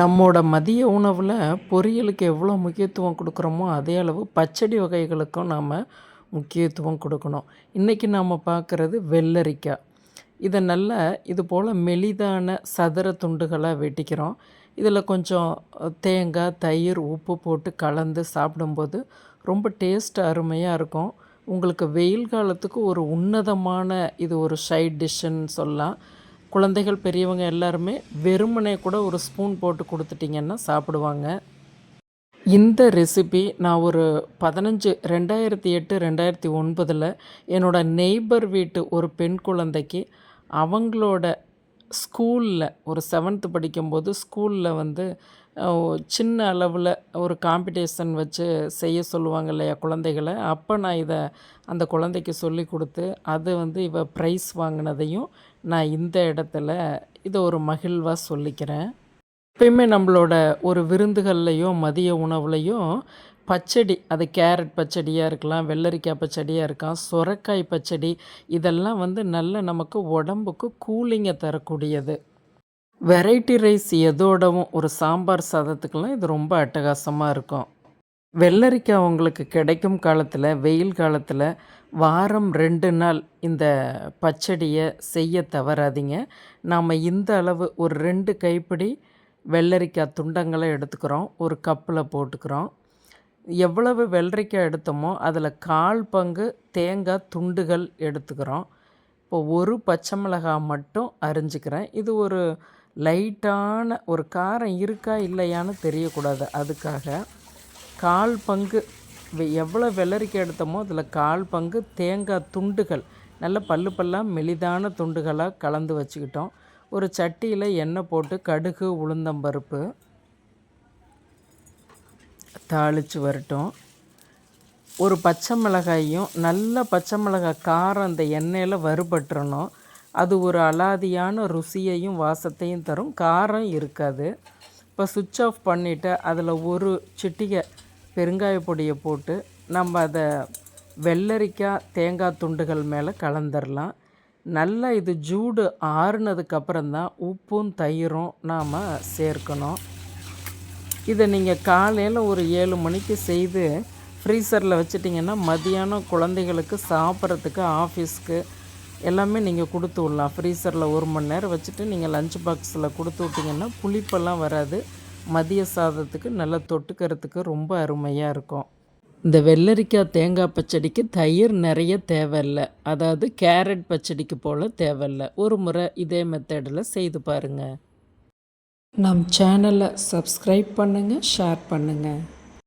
நம்மோட மதிய உணவில் பொரியலுக்கு எவ்வளோ முக்கியத்துவம் கொடுக்குறோமோ அதே அளவு பச்சடி வகைகளுக்கும் நாம் முக்கியத்துவம் கொடுக்கணும். இன்றைக்கி நாம் பார்க்குறது வெள்ளரிக்காய் இதை நல்லா இது போல் மெலிதான சதுர துண்டுகளாக வெட்டிக்கிறோம். இதில் கொஞ்சம் தேங்காய் தயிர் உப்பு போட்டு கலந்து சாப்பிடும்போது ரொம்ப டேஸ்ட் அருமையாக இருக்கும். உங்களுக்கு வெயில் காலத்துக்கு ஒரு உன்னதமான இது ஒரு சைட் டிஷ்ஷுன்னு சொல்லலாம். குழந்தைகள் பெரியவங்க எல்லாருமே வெறுமனே கூட ஒரு ஸ்பூன் போட்டு கொடுத்துட்டிங்கன்னா சாப்பிடுவாங்க. இந்த ரெசிபி நான் ஒரு பதினஞ்சு ரெண்டாயிரத்தி எட்டு ரெண்டாயிரத்தி ஒன்பதில் என்னோடய நெய்பர் வீட்டு ஒரு பெண் குழந்தைக்கு அவங்களோட ஸ்கூலில் ஒரு செவன்த்து படிக்கும்போது ஸ்கூலில் வந்து சின்ன அளவில் ஒரு காம்படிஷன் வச்சு செய்ய சொல்லுவாங்க இல்லையா குழந்தைகளை. அப்போ நான் இதை அந்த குழந்தைக்கு சொல்லி கொடுத்து அது வந்து இவ ப்ரைஸ் வாங்கினதையும் நான் இந்த இடத்துல இதை ஒரு மகிழ்வாக சொல்லிக்கிறேன். எப்பயுமே நம்மளோட ஒரு விருந்துகள்லையும் மதிய உணவுலையும் பச்சடி அது கேரட் பச்சடியாக இருக்கலாம் வெள்ளரிக்காய் பச்சடியாக இருக்கலாம் சுரக்காய் பச்சடி இதெல்லாம் வந்து நல்ல நமக்கு உடம்புக்கு கூலிங்கை தரக்கூடியது. வெரைட்டி ரைஸ் எதோடவும் ஒரு சாம்பார் சாதத்துக்கெல்லாம் இது ரொம்ப அட்டகாசமாக இருக்கும். வெள்ளரிக்காய் உங்களுக்கு கிடைக்கும் காலத்தில் வெயில் காலத்தில் வாரம் ரெண்டு நாள் இந்த பச்சடியை செய்ய தவறாதீங்க. நாம் இந்த அளவு ஒரு ரெண்டு கைப்பிடி வெள்ளரிக்காய் துண்டங்களை எடுத்துக்கிறோம். ஒரு கப்பில் போட்டுக்கிறோம். எவ்வளவு வெள்ளரிக்காய் எடுத்தோமோ அதில் கால் பங்கு தேங்காய் துண்டுகள் எடுத்துக்கிறோம். இப்போ ஒரு பச்சை மிளகாய் மட்டும் அரிஞ்சிக்கிறேன். இது ஒரு லைட்டான ஒரு காரம் இருக்கா இல்லையான்னு தெரியக்கூடாது. அதுக்காக கால் பங்கு. வெ- எவ்வளோ வெள்ளரிக்காய் எடுத்தோமோ அதில் கால் பங்கு தேங்காய் துண்டுகள். நல்ல பல்லு பல்லாக மெலிதான துண்டுகளாக கலந்து வச்சுக்கிட்டோம். ஒரு சட்டியில் எண்ணெய் போட்டு கடுகு உளுந்தம்பருப்பு தாளித்து வரட்டும். ஒரு பச்சை மிளகாயும் நல்ல பச்சை மிளகாய் காரம் அந்த எண்ணெயில் வறுபட்டுறணும். அது ஒரு அலாதியான ருசியையும் வாசத்தையும் தரும். காரம் இருக்காது. இப்போ சுவிட்ச் ஆஃப் பண்ணிவிட்டு அதில் ஒரு சிட்டிகை பெருங்காய பொடியை போட்டு நம்ம அதை வெள்ளரிக்காய் தேங்காய் துண்டுகள் மேலே கலந்துடலாம் நல்லா இது ஜூடு ஆறுனதுக்கப்புறம் தான் உப்பும் தயிரும் நாம் சேர்க்கணும். இதை நீங்கள் காலையில் ஒரு ஏழு மணிக்கு செய்து ஃப்ரீசரில் வச்சிட்டிங்கன்னா மதியானம் குழந்தைகளுக்கு சாப்பிட்றதுக்கு ஆஃபீஸ்க்கு எல்லாமே நீங்கள் கொடுத்து விடலாம். ஃப்ரீசரில் ஒரு மணி நேரம் வச்சுட்டு நீங்கள் லஞ்ச் பாக்ஸில் கொடுத்து விட்டிங்கன்னா புளிப்பெல்லாம் வராது. மதிய சாதத்துக்கு நல்லா தொட்டுக்கிறதுக்கு ரொம்ப அருமையாக இருக்கும். இந்த வெள்ளரிக்காய் தேங்காய் பச்சடிக்கு தயிர் நிறைய தேவையில்லை. அதாவது கேரட் பச்சடிக்கு போல் தேவையில்லை. ஒரு முறை இதே மெத்தடில் செய்து பாருங்கள் நம் சேனலை சப்ஸ்கிரைப் பண்ணுங்கள் ஷேர் பண்ணுங்கள்